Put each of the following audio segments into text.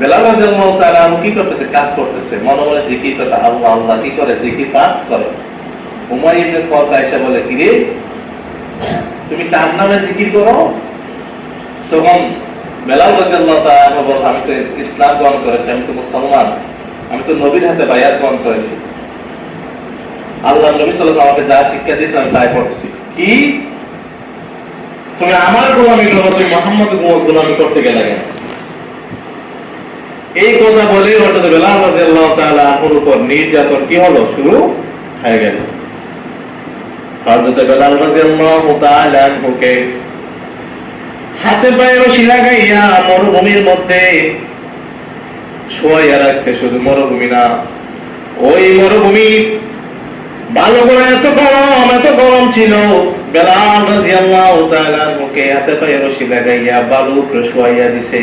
বেলাল রাদিয়াল্লাহু তাআলা কি করতেছে? কাজ করতেছে। জিকির আল্লাহ আল্লাহ, কি করে? জিকির পাঠ করে। উমর ইবনে এসে বলে কি রে তুমি তার নামে জিকির করো? তখন বেলাল রাদিয়াল্লাহু তাআলা আমি তো ইসলাম গ্রহণ করেছি, আমি তো মুসলমান, আমি তো নবীর হাতে বায়াত গ্রহণ করেছি। আল্লাহ নবী সাল্লাল্লাহু আমাকে যা শিক্ষা দিয়েছেন, আমি তাই পড়ছি। কি? তুমি আমার গোলামি করব তুমি মোহাম্মদ গোলামি করতে গেলে কেন? এই কথা বলে বেলাল রাদিয়াল্লাহু উপর নির্যাতন কি হলো? শুরু হয়ে গেল। হাতে পায়ে রশি লাগাইয়া মরুভূমির মধ্যে শোয়াইয়া রাখছে, শুধু মরুভূমি না, ওই মরুভূমি ভালো করে এত গরম এত গরম ছিল। বেলাল রাদিয়াল্লাহু তাআলা মুখে হাতে পায়ে রশি লাগাইয়া বালু শোয়াইয়া দিছে।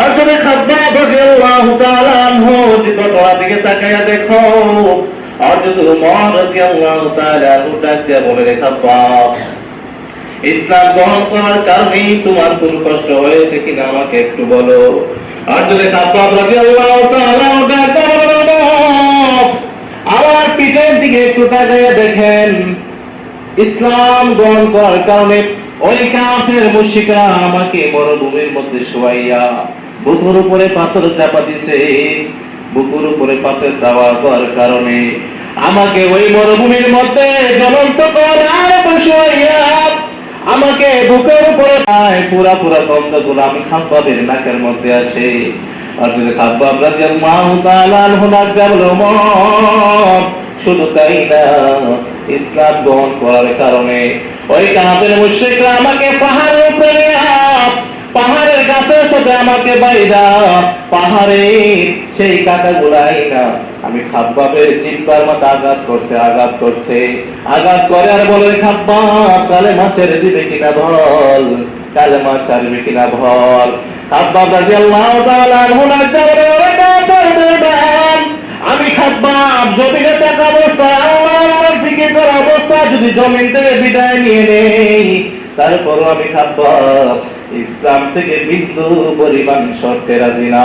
আর তুমি খাব্বাব রাদিয়াল্লাহু তাআলা দিকে তাকাইয়া দেখো, আর যদি উমর রাদিয়াল্লাহু তাআলা ডাক দিয়া বলে, রে খাব্বাব ইসলাম গ্রহণ করার কারণেই তোমার কোন কষ্ট হয়েছে কিনা আমাকে একটু বলো। আর যদি আমার পিঠের দিকে একটু তাকাইয়া দেখেন, ইসলাম গ্রহণ করার কারণে ওই কাফের মুশরিকরা আমাকে মরুভূমির মধ্যে শোয়াইয়া বুকুর উপরে পাথর চাপা দিছে। বুকুর উপরে পাথর চাপা দেওয়ার কারণে আমাকে ওই মরুভূমির মধ্যে জ্বলন্ত করার শোয়াইয়া আমাকে বুকের উপরে পায়। পুরা পুরা গন্ধগুলো আমি খাব্বাবের নাকের মধ্যে আসে। আর যদি খাব্বাব আমরা যে মা ডাক হুনাক মন শুধু তাই না, ইসলাম গ্রহণ করার কারণে ওই কাপের মুশ্রিকরা আমাকে পাহাড়ের উপরে নিয়া, পাহাড়ের গাছের সাথে আমাকে বাইরা, পাহাড়ে সেই কাটা গুলাই না আমি খাব্বাবের জিব্বার মাথা আঘাত করছে আঘাত করছে। আঘাত করে আর বলে খাব্বাব কালে মা ছেড়ে দিবে কিনা বল? কালে মা ছাড়বে কিনা খাব্বাব বলে, ওরে কাফেরদের ডান আমি খাব্বাব জমিনে থাকা অবস্থায় আল্লাহ অবস্থা যদি জমিন থেকে বিদায় নিয়ে নেই, তারপরও আমি খাব্বাব ইসলাম থেকে বিন্দু পরিমাণ শর্তে রাজি না।